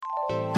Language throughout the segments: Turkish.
Música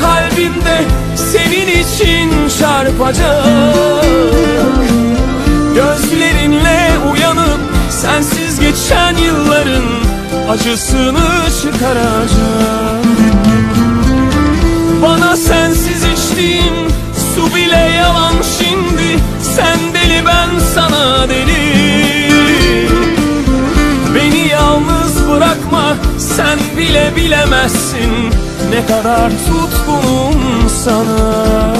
kalbimde Senin için çarpacak. Gözlerinle uyanıp Sensiz geçen yılların Acısını çıkaracak. Bana sensiz bile bilemezsin Ne kadar tutkunum sana.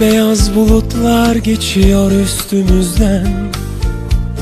Beyaz bulutlar geçiyor üstümüzden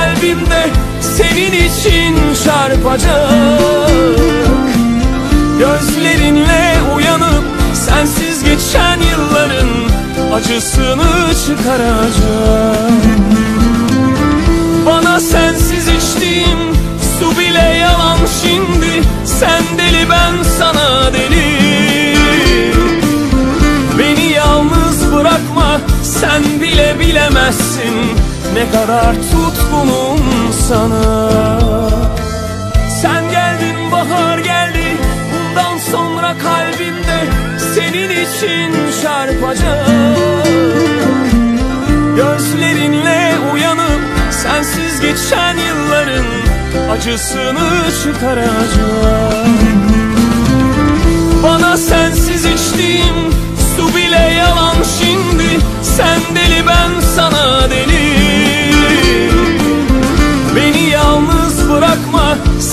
kalbimde Senin için çarpacak. Gözlerinle uyanıp Sensiz geçen yılların Acısını çıkaracak. Bana sensiz sen bile bilemezsin Ne kadar tutkunum sana. Sen geldin bahar geldi Bundan sonra kalbimde Senin için çarpacak. Gözlerinle uyanıp Sensiz geçen yılların Acısını çıkaracak. Bana sensiz içtiğim Su bile yalan şimdi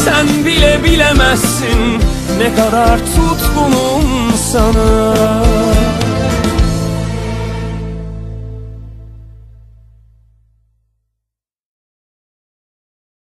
Sen bile bilemezsin Ne kadar tutkunum sana